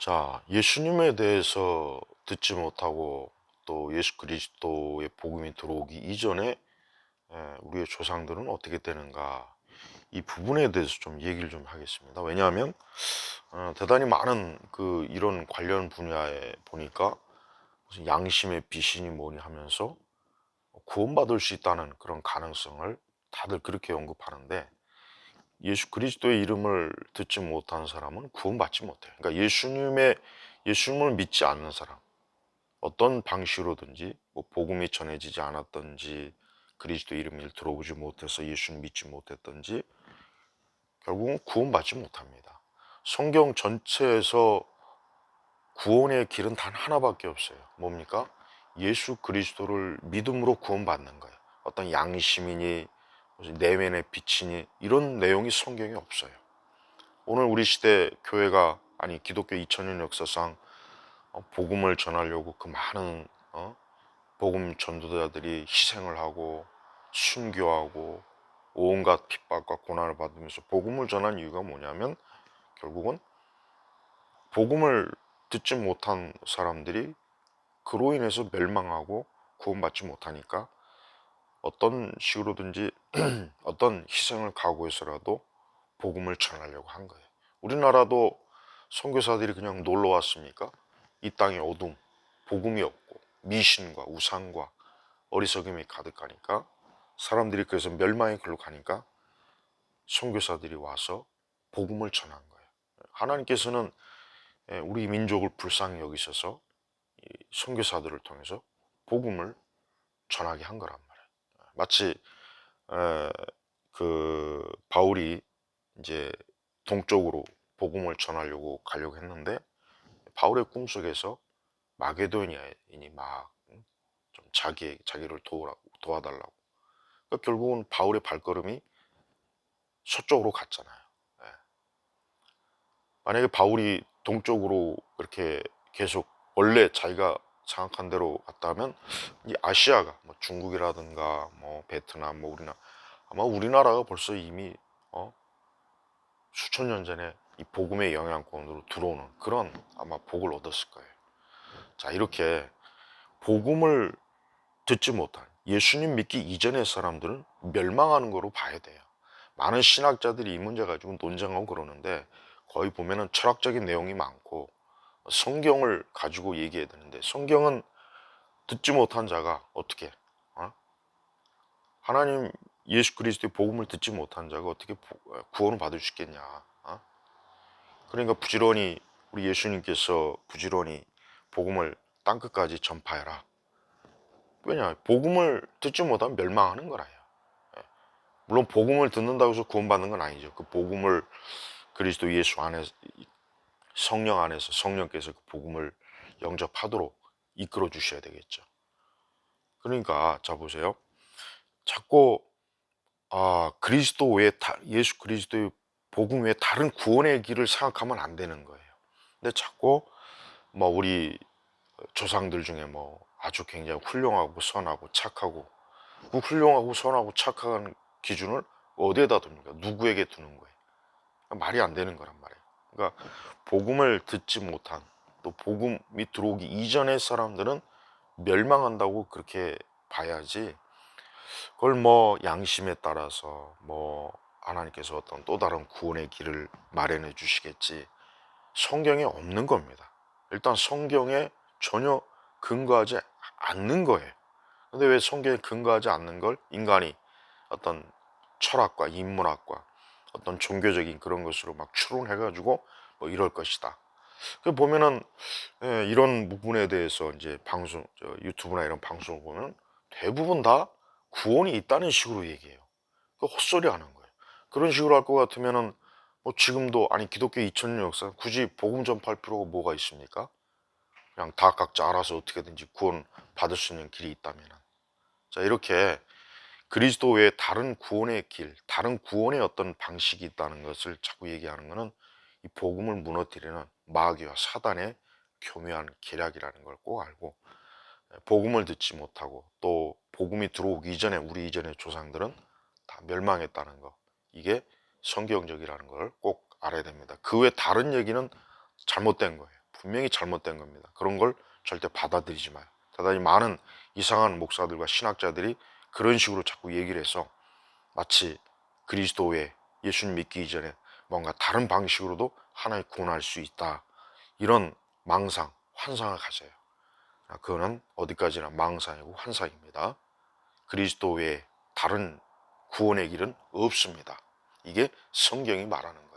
자, 예수님에 대해서 듣지 못하고 또 예수 그리스도의 복음이 들어오기 이전에 예, 우리의 조상들은 어떻게 되는가 이 부분에 대해서 좀 얘기를 좀 하겠습니다. 왜냐하면 어, 대단히 많은 그 이런 관련 분야에 보니까 무슨 양심의 비신이 뭐니 하면서 구원받을 수 있다는 그런 가능성을 다들 그렇게 언급하는데 예수 그리스도의 이름을 듣지 못한 사람은 구원받지 못해요. 그러니까 예수님의 예수님을 믿지 않는 사람 어떤 방식으로든지 뭐 복음이 전해지지 않았던지 그리스도 이름을 들어보지 못해서 예수님 믿지 못했던지 결국은 구원받지 못합니다. 성경 전체에서 구원의 길은 단 하나밖에 없어요. 뭡니까? 예수 그리스도를 믿음으로 구원받는 거예요. 어떤 양심이니 내면의 빛이니 이런 내용이 성경에 없어요. 오늘 우리 시대 교회가 아니 기독교 2000년 역사상 어, 복음을 전하려고 그 많은 어? 복음 전도자들이 희생을 하고 순교하고 온갖 핍박과 고난을 받으면서 복음을 전한 이유가 뭐냐면 결국은 복음을 듣지 못한 사람들이 그로 인해서 멸망하고 구원받지 못하니까 어떤 식으로든지 어떤 희생을 각오해서라도 복음을 전하려고 한 거예요. 우리나라도 선교사들이 그냥 놀러 왔습니까? 이 땅에 어둠, 복음이 없고 미신과 우상과 어리석음이 가득하니까 사람들이 그래서 멸망의 길로 가니까 선교사들이 와서 복음을 전한 거예요. 하나님께서는 예, 우리 민족을 불쌍히 여기셔서 이 선교사들을 통해서 복음을 전하게 한 말이에요. 마치 에, 그 바울이 이제 동쪽으로 복음을 전하려고 가려고 했는데 바울의 꿈속에서 마게도니아인이 막 좀 자기 자기를 도와 도와달라고. 그러니까 결국은 바울의 발걸음이 서쪽으로 갔잖아요. 예. 만약에 바울이 동쪽으로 그렇게 계속 원래 자기가 생각한 대로 갔다면 이 아시아가 뭐 중국이라든가 뭐 베트남 뭐 우리나라 아마 우리나라가 벌써 이미 어 수천 년 전에 이 복음의 영향권으로 들어오는 그런 아마 복을 얻었을 거예요. 자 이렇게 복음을 듣지 못한 예수님 믿기 이전의 사람들은 멸망하는 거로 봐야 돼요. 많은 신학자들이 이 문제 가지고 논쟁하고 그러는데 거의 보면은 철학적인 내용이 많고 성경을 가지고 얘기해야 되는데 성경은 듣지 못한 자가 어떻게 어? 하나님 예수 그리스도의 복음을 듣지 못한 자가 어떻게 보- 구원을 받을 수 있겠냐 어? 그러니까 부지런히 우리 예수님께서 부지런히 복음을 땅끝까지 전파해라 왜냐 복음을 듣지 못하면 멸망하는 거라요 예. 물론 복음을 듣는다고 해서 구원받는 건 아니죠 그 복음을 그리스도 예수 안에서 성령 안에서 성령께서 그 복음을 영접하도록 이끌어 주셔야 되겠죠. 그러니까 자 보세요. 자꾸 아 그리스도 다, 예수 그리스도의 복음 외에 다른 구원의 길을 생각하면 안 되는 거예요. 근데 자꾸 뭐 우리 조상들 중에 뭐 아주 굉장히 훌륭하고 선하고 착하고 그 훌륭하고 선하고 착한 기준을 어디에다 둡니까? 누구에게 두는 거예요? 말이 안 되는 거란 말이에요. 그러니까 복음을 듣지 못한 또 복음이 들어오기 이전의 사람들은 멸망한다고 그렇게 봐야지 그걸 뭐 양심에 따라서 뭐 하나님께서 어떤 또 다른 구원의 길을 마련해 주시겠지 성경에 없는 겁니다. 일단 성경에 전혀 근거하지 않는 거예요. 근데 왜 성경에 근거하지 않는 걸 인간이 어떤 철학과 인문학과 어떤 종교적인 그런 것으로 막 추론해가지고 뭐 이럴 것이다. 그 보면은 예, 이런 부분에 대해서 이제 방송 저 유튜브나 이런 방송을 보면 대부분 다 구원이 있다는 식으로 얘기해요. 그 헛소리 하는 거예요. 그런 식으로 할 것 같으면은 뭐 지금도 아니 기독교 2000년 역사 굳이 복음 전파할 필요가 뭐가 있습니까? 그냥 다 각자 알아서 어떻게든지 구원 받을 수 있는 길이 있다면은 자 이렇게 그리스도 외에 다른 구원의 길, 다른 구원의 어떤 방식이 있다는 것을 자꾸 얘기하는 것은 이 복음을 무너뜨리는 마귀와 사단의 교묘한 계략이라는 걸 꼭 알고 복음을 듣지 못하고 또 복음이 들어오기 이전에 우리 이전의 조상들은 다 멸망했다는 거 이게 성경적이라는 걸 꼭 알아야 됩니다. 그 외 다른 얘기는 잘못된 거예요. 분명히 잘못된 겁니다. 그런 걸 절대 받아들이지 마요. 대단히 많은 이상한 목사들과 신학자들이 그런 식으로 자꾸 얘기를 해서 마치 그리스도 외에 예수님 믿기 이전에 뭔가 다른 방식으로도 하나님 구원할 수 있다. 이런 망상, 환상을 가져요. 아, 그거는 어디까지나 망상이고 환상입니다. 그리스도 외에 다른 구원의 길은 없습니다. 이게 성경이 말하는 거예요.